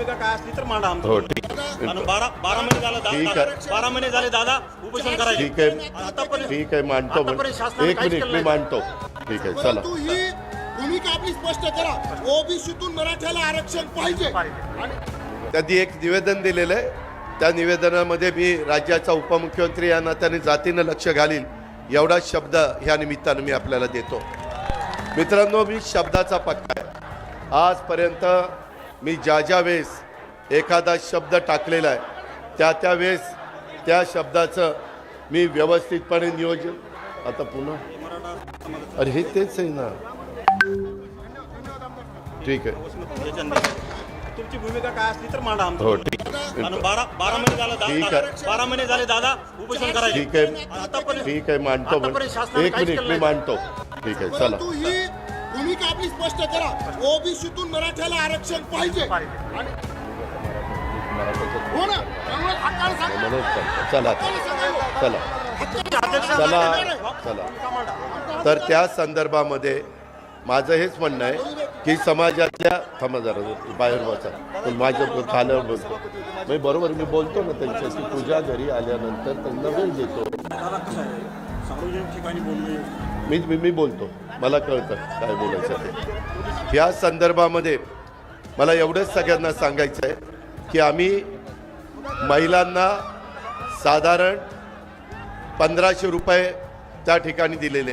भूमिका काय असली तर मांडा आमचं. हो ठीक. आणि बारा बारा महिने झाले ठीक दादा आहे. बारा महिने झाले दादा. उपोषण करायचे. ठीक आहे. आतापर्यंत ठीक आहे मांडतो पण आतापर्यंत शासनाने एक काहीच मिनिट केलं मी नाही. मांडतो. ठीक आहे चला. परंतु ही भूमिका आपली स्पष्ट करा. ओबीसीतून मराठ्याला आरक्षण पाहिजे. त्यांनी एक निवेदन दिलेलं आहे. त्या निवेदनामध्ये मी राज्याचा उपमुख्यमंत्री या नात्याने जातीनं लक्ष घालील एवढा शब्द ह्या निमित्तानं मी आपल्याला देतो. मित्रांनो मी शब्दाचा पक्का आहे. आजपर्यंत मी ज्या ज्या वेळेस एखादा शब्द टाकलेला आहे त्या त्या वेळेस त्या शब्दाचं मी व्यवस्थितपणे नियोजन आता पुन्हा अरे हे तेच आहे ना. ठीक आहे. तुमची भूमिका काय असली तर मांडा हो ठीक बारा बारा महिने झाले ठीक दादा आहे. बारा महिने झाले दादा उपोषण करायचे. ठीक आहे. आतापर्यंत ठीक आहे मांडतो पण आतापर्यंत शासनाने एक काहीच मिनिट केलं मी नाही. मांडतो. ठीक आहे चला. परंतु ही स्पष्ट करा. ओबीसीतून मराठ्याला आरक्षण पाहिजे. आणि हो ना? त्यामुळे हक्काने सांगा. म्हणून चला चला. चला. चला. तर त्या संदर्भामध्ये माझं हेच म्हणणं आहे की समाजातल्या थांबा जरा बाहेर बसा. पण माझं खाल्यावर बोलतो. मी बरोबर मी बोलतो ना त्यांच्याशी. पूजा घरी आल्यानंतर त्यांना वेळ देतो. ठिकाणी मी मी मी बोलतो. मला कळतं काय बोलायचं ते ह्या संदर्भामध्ये मला एवढंच सगळ्यांना सांगायचं आहे की आम्ही महिलांना साधारण पंधराशे रुपये त्या ठिकाणी दिलेले